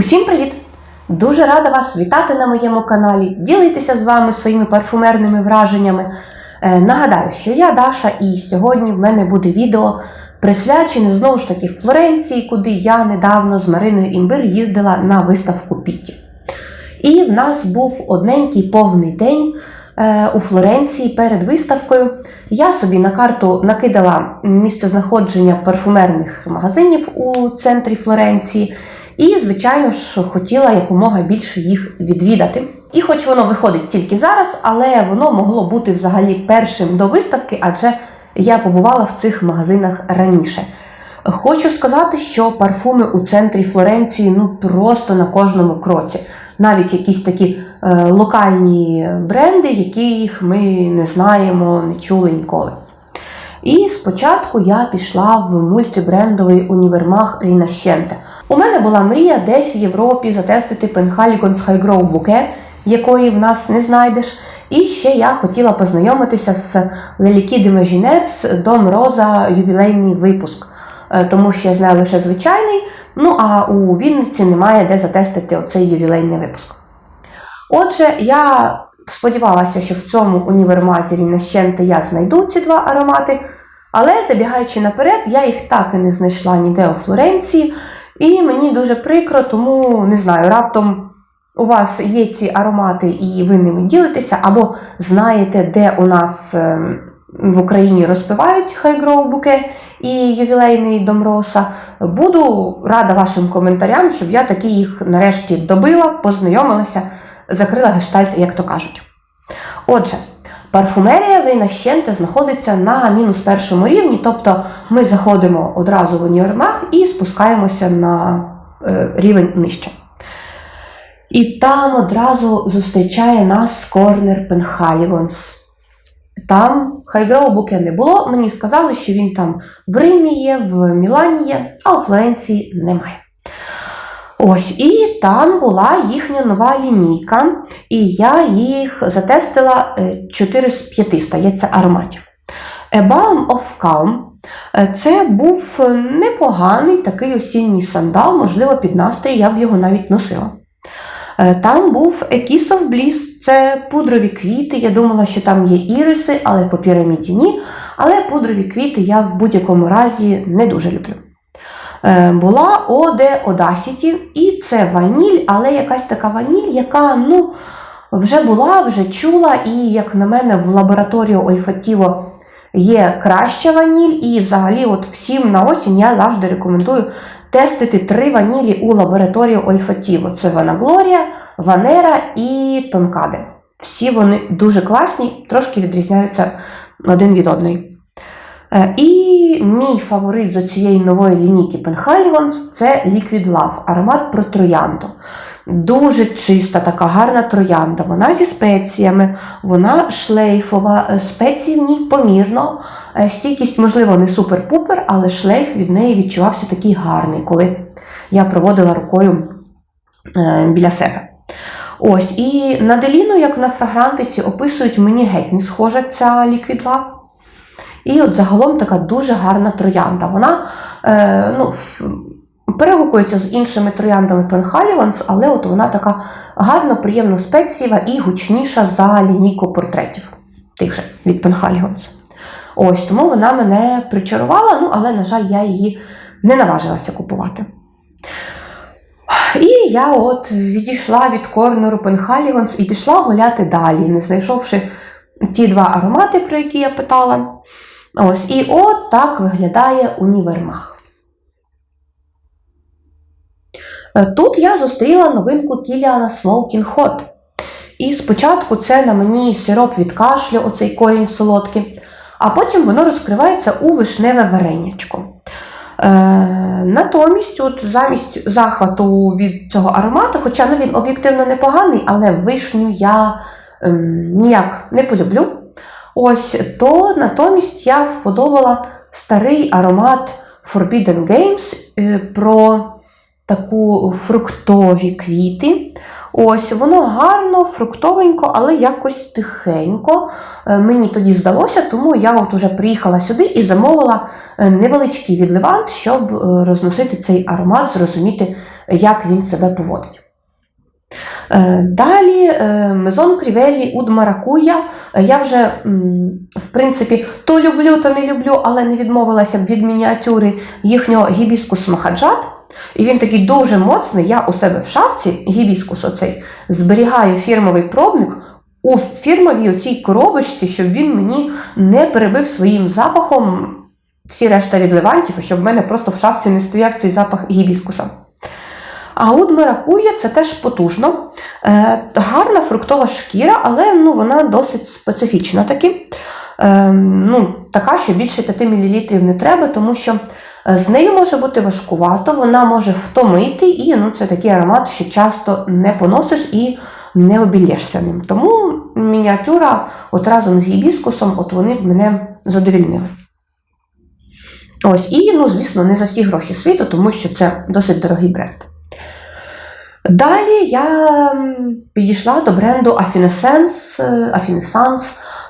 Усім привіт! Дуже рада вас вітати на моєму каналі, ділитися з вами своїми парфумерними враженнями. Е, нагадаю, що я Даша, і сьогодні в мене буде відео присвячене знову ж таки Флоренції, куди я недавно з Мариною Імбир їздила на виставку Пітті. І в нас був одненький повний день е, у Флоренції перед виставкою. Я собі на карту накидала місце знаходження парфумерних магазинів у центрі Флоренції. І, звичайно ж, хотіла якомога більше їх відвідати. І хоч воно виходить тільки зараз, але воно могло бути взагалі першим до виставки, адже я побувала в цих магазинах раніше. Хочу сказати, що парфуми у центрі Флоренції ну просто на кожному кроці. Навіть якісь такі е, локальні бренди, яких ми не знаємо, не чули ніколи. І спочатку я пішла в мультибрендовий універмаг Рінащенте. У мене була мрія десь в Європі затестити Penhaligon's High Grow Bouquet, якої в нас не знайдеш. І ще я хотіла познайомитися з Лелікі de Maginers Дом Роза ювілейний випуск, Е, тому що я знаю лише звичайний. Ну а у Вінниці немає де затестити оцей ювілейний випуск. Отже, я сподівалася, що в цьому універмазі Рінащенте я знайду ці два аромати, але забігаючи наперед, я їх так і не знайшла ніде у Флоренції, і мені дуже прикро, тому не знаю, раптом у вас є ці аромати і ви ними ділитеся, або знаєте, де у нас е, в Україні розпивають хайгроу буке і ювілейний Домроса. Буду рада вашим коментарям, щоб я таки їх нарешті добила, познайомилася, закрила гештальт, як то кажуть. Отже, парфумерія в Рінащенте знаходиться на мінус першому рівні, тобто ми заходимо одразу в універмаг і спускаємося на е, рівень нижче. І там одразу зустрічає нас корнер Пенхалівонс. Там хайгроу буке не було. Мені сказали, що він там в Римі є, в Мілані є, а у Флоренції немає. Ось, і там була їхня нова лінійка, і я їх затестила е, 4 з 5, стається, ароматів. A Balm of Calm е, це був непоганий такий осінній сандал, можливо, під настрій я б його навіть носила. Е, Там був A Kiss of Bliss, це пудрові квіти. Я думала, що там є іриси, але по піраміді ні. Але пудрові квіти я в будь-якому разі не дуже люблю. Е, Була Ode Audacity, і це ваніль, але якась така ваніль, яка ну, вже була, вже чула, і, як на мене, в лабораторію Ольфатіво є краща ваніль, і взагалі от всім на осінь я завжди рекомендую тестити три ванілі у лабораторії Ольфатіво. Це Ванаглорія, Ванера і Тонкаде. Всі вони дуже класні, трошки відрізняються один від одної. Е, І мій фаворит з цієї нової лінійки Penhaligon's – це Liquid Love, аромат про троянду. Дуже чиста, така гарна троянда. Вона зі спеціями, вона шлейфова, е, спеції в ній помірно. Е, Стійкість, можливо, не супер-пупер, але шлейф від неї відчувався такий гарний, коли я проводила рукою біля себе. Ось, і на Деліну, як на фрагрантиці, описують мені геть не схожа ця Liquid Love. І от загалом така дуже гарна троянда. Вона е, ну, перегукується з іншими трояндами Penhaligon's, але от вона така гарно, приємно спецієва і гучніша за лінійку портретів тих же від Penhaligon's. Ось тому вона мене причарувала, ну але, на жаль, я її не наважилася купувати. І я от відійшла від корнеру Penhaligon's і пішла гуляти далі, не знайшовши ті два аромати, про які я питала. Ось, і от так виглядає універмаг. Е, Тут я зустріла новинку Кіліана Smoking Hot. І спочатку це на мені сироп від кашлю, оцей корінь солодкий, а потім воно розкривається у вишневе варенячко. Е, натомість, от замість захвату від цього аромату, хоча ну, він об'єктивно непоганий, але вишню я ем, ніяк не полюблю. Ось, то натомість я вподобала старий аромат Forbidden Games е, про таку фруктові квіти. Ось, воно гарно, фруктовенько, але якось тихенько. Е, Мені тоді здалося, тому я от уже приїхала сюди і замовила е, невеличкий відливант, щоб розносити цей аромат, зрозуміти, як він себе поводить. Е, Далі е, Мезон Крівелі Уд Маракуя. Е, Я вже, в принципі, то люблю, то не люблю, але не відмовилася б від мініатюри їхнього гібіскус Махаджат. І він такий дуже моцний. Я у себе в шафці гібіскус оцей зберігаю фірмовий пробник у фірмовій оцій коробочці, щоб він мені не перебив своїм запахом всі решта відливантів, і щоб в мене просто в шафці не стояв цей запах гібіскуса. От маракуя це теж потужно. Е, гарна фруктова шкіра, але ну, вона досить специфічна таки. Е, ну, така, що більше 5 мл не треба, тому що е, з нею може бути важкувато, вона може втомити, і ну, це такий аромат, що часто не поносиш і не обілєшся ним. Тому мініатюра от разом з гібіскусом, от вони мене задовільнили. Ось, і, ну, звісно, не за всі гроші світу, тому що це досить дорогий бренд. Далі я підійшла до бренду Affinescence, е,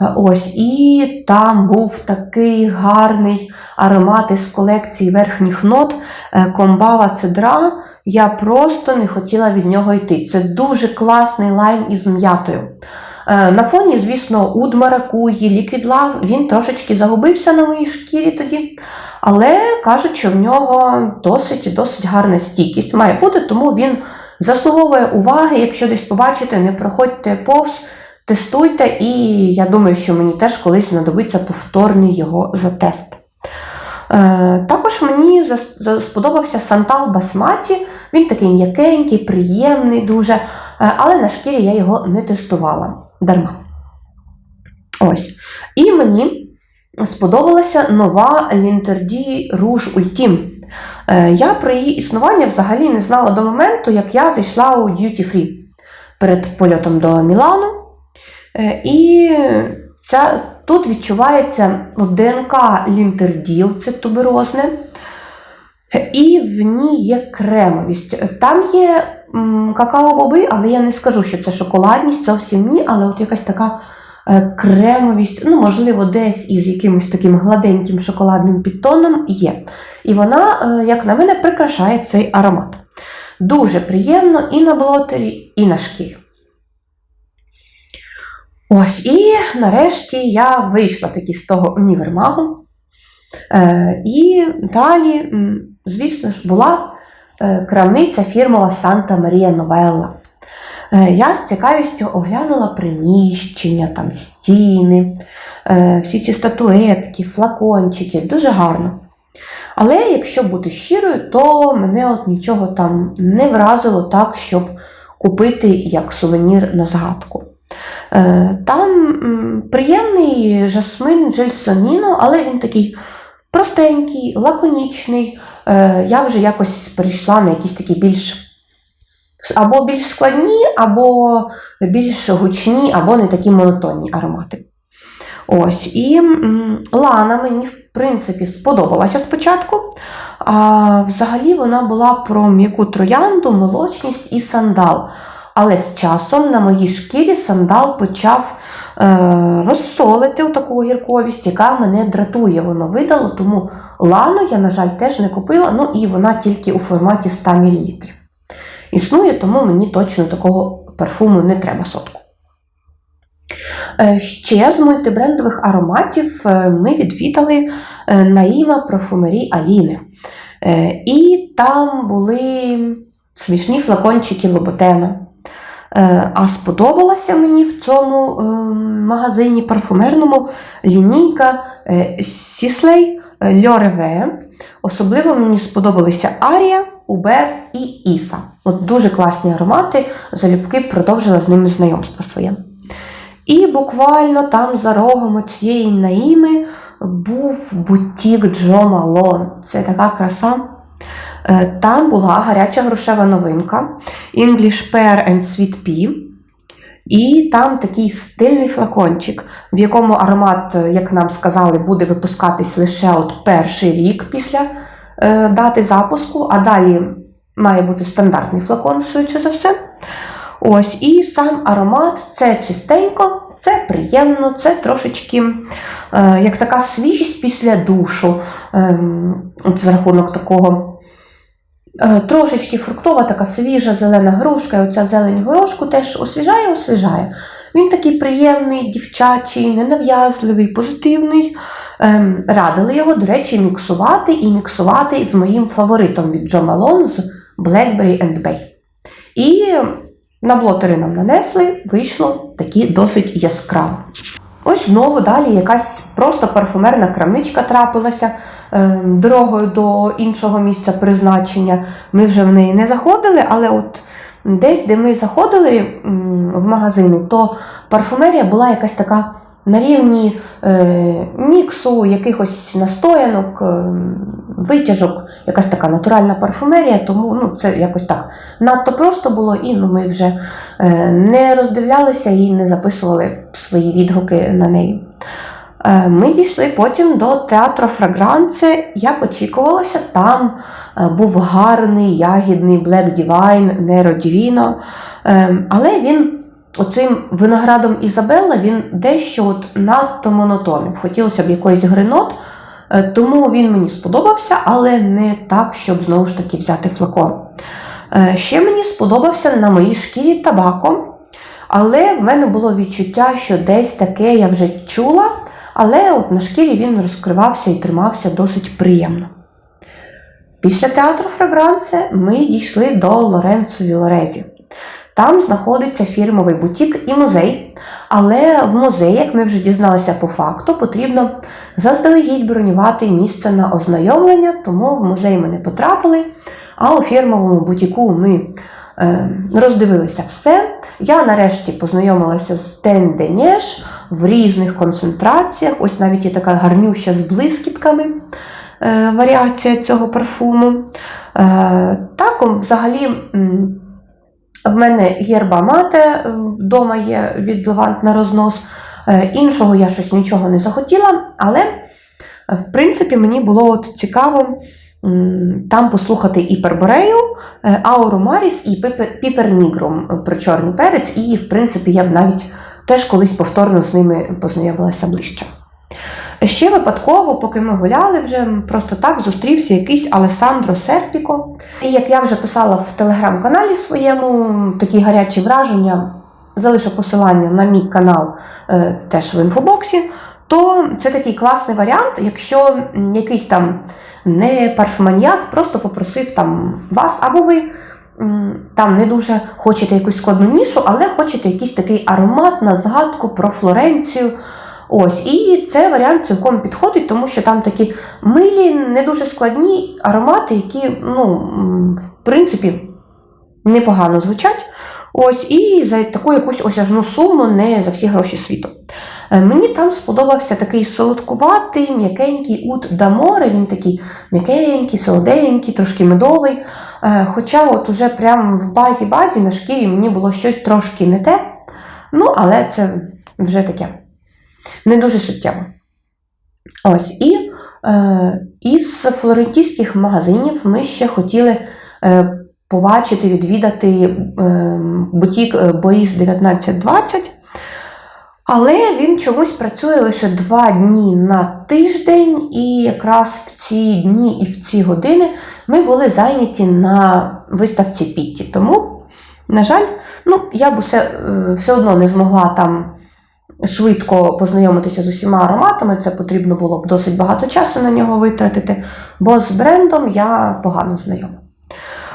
е, ось, і там був такий гарний аромат із колекції верхніх нот е, Комбава Цедра. Я просто не хотіла від нього йти. Це дуже класний лайм із м'ятою. Е, На фоні, звісно, уд маракуї, Liquid Love, він трошечки загубився на моїй шкірі тоді. Але кажуть, що в нього досить досить гарна стійкість має бути, тому він заслуговує уваги. Якщо десь побачите, не проходьте повз, тестуйте, і я думаю, що мені теж колись знадобиться повторний його затест. Е, також мені сподобався Сантал Басматі. Він такий м'якенький, приємний дуже, е, але на шкірі я його не тестувала дарма. Ось. І мені сподобалася нова Лінтерді Rouge Ultime. Е, Я про її існування взагалі не знала до моменту, як я зайшла у Duty Free перед польотом до Мілану. Е, І ця, тут відчувається ну, ДНК лінтерділ, це туберозне. Е, І в ній є кремовість. Там є какао-боби, але я не скажу, що це шоколадність, зовсім ні, але от якась така кремовість, ну, можливо, десь із якимось таким гладеньким шоколадним підтоном є. І вона, е, як на мене, прикрашає цей аромат. Дуже приємно і на блотері, і на шкірі. Ось, і нарешті я вийшла таки з того універмагу. Е, і далі, звісно ж, була е, крамниця фірмова Санта Марія Новелла. Е, я з цікавістю оглянула приміщення, там стіни, е, всі ці статуетки, флакончики, дуже гарно. Але якщо бути щирою, то мене от нічого там не вразило так, щоб купити як сувенір на згадку. Е, Там приємний жасмин Джельсоніно, але він такий простенький, лаконічний. Я вже якось перейшла на якісь такі більш або більш складні, або більш гучні, або не такі монотонні аромати. Ось, і Лана мені, в принципі, сподобалася спочатку. А взагалі вона була про м'яку троянду, молочність і сандал. Але з часом на моїй шкірі сандал почав е, розсолити таку гірковість, яка мене дратує. Воно видало, тому лану я, на жаль, теж не купила, ну і вона тільки у форматі 100 мл. Існує, тому мені точно такого парфуму не треба сотку. Е, Ще з мультибрендових ароматів е, ми відвідали е, Наїма Профумері Аліни. І там були смішні флакончики Лоботена. А сподобалася мені в цьому е, магазині парфумерному лінійка Сіслей Льореве. Особливо мені сподобалися Арія, Убер і Іса. От дуже класні аромати, залюбки продовжила з ними знайомство своє. І буквально там за рогом цієї наїми був бутік Джо Малон. Це така краса. Е, Там була гаряча грошева новинка English Pear and Sweet Pea. І там такий стильний флакончик, в якому аромат, е, як нам сказали, буде випускатись лише от перший рік після е, дати запуску, а далі має бути стандартний флакон, швидше за все. Ось, і сам аромат це чистенько, це приємно, це трошечки е, як така свіжість після душу. Ем, от за рахунок такого е, трошечки фруктова, така свіжа зелена грушка, і оця зелень горошку теж освіжає, освіжає. Він такий приємний, дівчачий, ненав'язливий, позитивний. Ем, радили його, до речі, міксувати і міксувати з моїм фаворитом від Джо Малон з Blackberry and Bay. І на блотери нам нанесли, вийшло такі досить яскраво. Ось знову далі якась просто парфумерна крамничка трапилася е, дорогою до іншого місця призначення. Ми вже в неї не заходили, але от десь, де ми заходили в магазини, то парфумерія була якась така на рівні е, міксу, якихось настоянок, е, витяжок, якась така натуральна парфумерія, тому ну, це якось так надто просто було, і ну, ми вже е, не роздивлялися і не записували свої відгуки на неї. Е, Ми дійшли потім до театру Фрагранце. Як очікувалося, там е, був гарний ягідний Black Divine, Nero Divino, Е, але він оцим виноградом Ізабелла він дещо от надто монотонний. Хотілося б якоїсь гринот, тому він мені сподобався, але не так, щоб знову ж таки взяти флакон. Ще мені сподобався на моїй шкірі табако, але в мене було відчуття, що десь таке я вже чула, але от на шкірі він розкривався і тримався досить приємно. Після театру Фрагранце ми дійшли до Лоренцо Вілорезі. Там знаходиться фірмовий бутік і музей, але в музей, як ми вже дізналися по факту, потрібно заздалегідь бронювати місце на ознайомлення, тому в музей ми не потрапили. А у фірмовому бутіку ми роздивилися все. Я нарешті познайомилася з тенденєш в різних концентраціях. Ось навіть є така гарнюща з блискітками е, варіація цього парфуму. Е, так, взагалі. в мене єрба мате вдома є від Левант на рознос. Е, Іншого я щось нічого не захотіла, але в принципі мені було от цікаво там послухати і Перборею, е, Ауру Маріс, і Піпер- Нігрум е, про чорний перець, і в принципі я б навіть теж колись повторно з ними познайомилася ближче. Ще випадково, поки ми гуляли, вже просто так зустрівся якийсь Алесандро Серпіко. І як я вже писала в телеграм-каналі своєму, такі гарячі враження, залишу посилання на мій канал е, теж в інфобоксі, то це такий класний варіант, якщо якийсь там не парфуманіяк просто попросив там вас або ви. Там не дуже хочете якусь складну нішу, але хочете якийсь такий аромат на згадку про Флоренцію, Ось, і цей варіант цілком підходить, тому що там такі милі, не дуже складні аромати, які, ну, в принципі, непогано звучать. Ось, і за таку якусь осяжну суму не за всі гроші світу. Е, Мені там сподобався такий солодкуватий, м'якенький ут Даморе, він такий м'якенький, солоденький, трошки медовий. Е, Хоча от уже прямо в базі-базі на шкірі мені було щось трошки не те. Ну, але це вже таке не дуже суттєво. Ось, і е, із флорентійських магазинів ми ще хотіли е, побачити, відвідати е, бутік е, Боїс 1920. Але він чомусь працює лише два дні на тиждень, і якраз в ці дні і в ці години ми були зайняті на виставці Пітті. Тому, на жаль, ну, я б все, е, все одно не змогла там швидко познайомитися з усіма ароматами. Це потрібно було б досить багато часу на нього витратити, бо з брендом я погано знайома.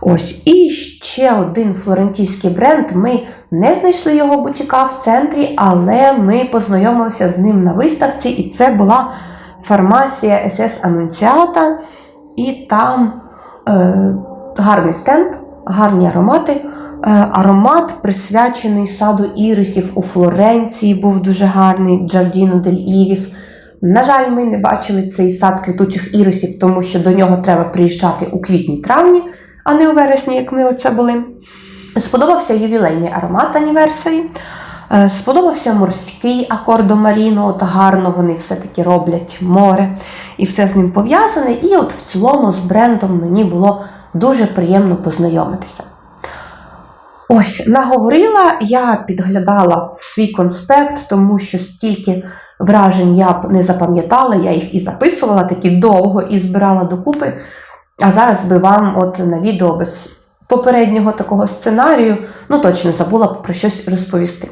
Ось, і ще один флорентійський бренд. Ми не знайшли його бутіка в центрі, але ми познайомилися з ним на виставці, і це була фармація SS Анунціата. І там е, гарний стенд, гарні аромати. Е, аромат присвячений саду ірисів у Флоренції, був дуже гарний Джардіно дель Іріс. На жаль, ми не бачили цей сад квітучих ірисів, тому що до нього треба приїжджати у квітні-травні, а не у вересні, як ми оце були. Сподобався ювілейний аромат. Е, Сподобався морський акордо Маріно, от гарно вони все-таки роблять море, і все з ним пов'язане. І от в цілому з брендом мені було дуже приємно познайомитися. Ось, наговорила, я підглядала в свій конспект, тому що стільки вражень я б не запам'ятала, я їх і записувала такі довго і збирала докупи. А зараз би вам от на відео без попереднього такого сценарію, ну точно забула б про щось розповісти.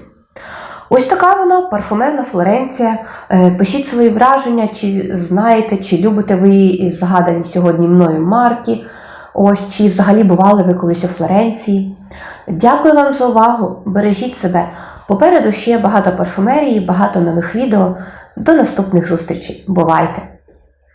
Ось така вона парфумерна Флоренція. Е, Пишіть свої враження, чи знаєте, чи любите ви згадані сьогодні мною марки. Ось чи взагалі бували ви колись у Флоренції. Дякую вам за увагу. Бережіть себе. Попереду ще багато парфумерії, багато нових відео. До наступних зустрічей. Бувайте!